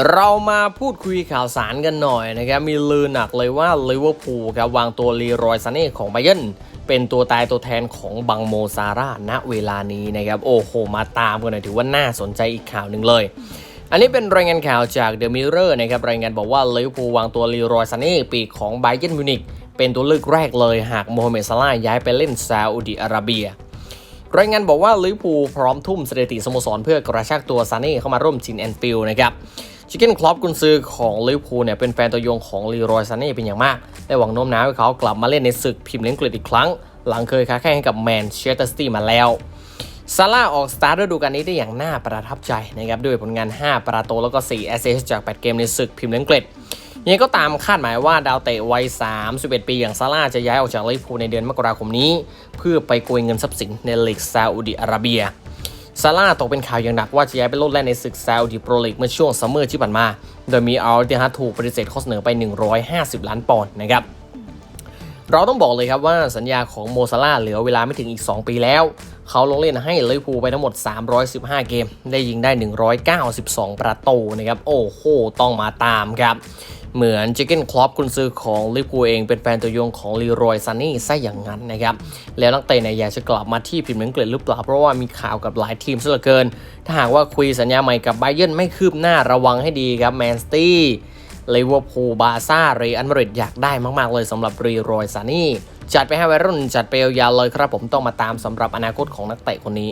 เรามาพูดคุยข่าวสารกันหน่อยนะครับ มีลือหนักเลยว่าลิเวอร์พูลครับวางตัวลีรอยซาเน่ของไบเยนเป็นตัวตายตัวแทนของบังโมซาร่าณเวลานี้นะครับ โอ้โห มาตามกันหน่อยถือว่าน่าสนใจอีกข่าวหนึ่งเลย อันนี้เป็นรายงานข่าวจากเดอะมิเรอร์นะครับ รายงานบอกว่าลิเวอร์พูลวางตัวลีรอยซาเน่ปีกของไบเยนมิวนิกเป็นตัวเลือกแรกเลยหากโมฮัมเหม็ดซาลาห์ย้ายไปเล่นซาอุดิอาระเบียรายงานบอกว่าลิเวอร์พูลพร้อมทุ่มสถิติสโมสรเพื่อกระชากตัวซาเน่เข้ามาร่วมชินแอนฟิลด์นะครับ ชิคเก้นคลอปกุนซือของลิเวอร์พูลเนี่ยเป็นแฟนตัวยงของลีรอยซาเน่เป็นอย่างมาก ได้หวังโน้มน้าวให้เขากลับมาเล่นในศึกพรีเมียร์ลีกอังกฤษอีกครั้ง หลังเคยค้าแข่งให้กับแมนเชสเตอร์ซิตี้มาแล้วซาร่าออกสตาร์ทฤดูกาลนี้ได้อย่างน่าประทับใจนะครับด้วยผลงาน 5 ประตูแล้วก็ 4 แอสเซสจาก 8 เกมในศึกพรีเมียร์ลีกอังกฤษยังไงก็ตามคาดหมายว่าดาวเตะวัย 31 ปีอย่างซาร่าจะย้ายออกจากลิเวอร์พูลในเดือนมกราคมนี้ เพื่อไปโกยเงินทรัพย์สินในลีกซาอุดิอาระเบีย ซาร่าตกเป็นข่าวอย่างหนักว่าจะย้ายไปโลดแล่นในศึกซาอุดิโปรลีกเมื่อช่วงซัมเมอร์ที่ผ่านมา โดยมีอัลติฮัตถูกปฏิเสธข้อเสนอไป 150 ล้านปอนด์นะครับ เราต้องบอกเลยครับว่าสัญญาของโมซาร่าเหลือเวลาไม่ถึงอีก 2 ปีแล้ว เขาลงเล่นให้ลิเวอร์พูลไปทั้งหมด 315 เกม ได้ยิงได้ 192 ประตูนะครับ โอ้โห ต้องมาตามครับ เหมือนจิเกนคลอปกุนซือของลิพูเองเป็นแฟนตัวยงของลีรอยซันนี่ซะอย่างนั้นนะครับ แล้วนักเตะเนี่ยอยากจะกลับมาที่พรีเมียร์ลีกอังกฤษหรือเปล่าเพราะว่ามีข่าวกับหลายทีมซะเหลือเกิน ถ้าหากว่าคุยสัญญาใหม่กับไบเยนไม่คืบหน้าระวังให้ดีครับแมนสตี้ลิเวอร์พูลบาซ่าเรอัลมาริดอยากได้มาก ๆ เลยสำหรับรีรอยซานี่ จัดไปให้วัยรุ่นจัดไปยาวๆเลยครับผมต้องมาตามสำหรับอนาคตของนักเตะคนนี้